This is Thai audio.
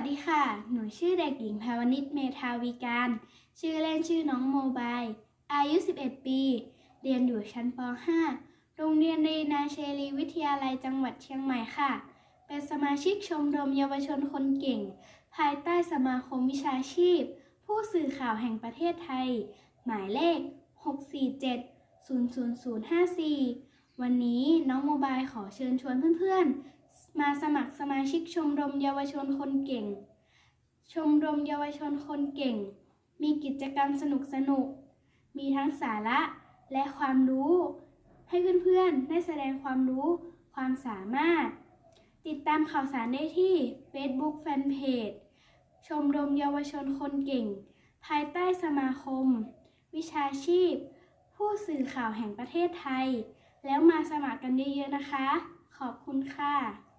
สดีค่ะ หนูชื่อเด็กหญิงภาวนิชเมธาวิการ ชื่อเล่นชื่อน้องโมบาย อายุ 11 ปี เรียนอยู่ชั้นป .5 โรงเรียนเรนาเชลีวิทยาลัยจังหวัดเชียงใหม่ค่ะ เป็นสมาชิกชมรมเยาวชนคนเก่ง ภายใต้สมาคมวิชาชีพ ผู้สื่อข่าวแห่งประเทศไทย หมายเลข 647 00054 วันนี้น้องโมบายขอเชิญชวนเพื่อนๆ มาสมัครสมาชิกชมรมเยาวชนคนเก่ง ชมรมเยาวชนคนเก่ง มีกิจกรรมสนุกๆมีทั้งสาระและความรู้ ให้เพื่อนๆ ได้แสดงความรู้ ความสามารถ ติดตามข่าวสารได้ที่ Facebook Fanpage ชมรมเยาวชนคนเก่ง ภายใต้สมาคม วิชาชีพ ผู้สื่อข่าวแห่งประเทศไทย แล้วมาสมัครกันเยอะๆนะคะ ขอบคุณค่ะ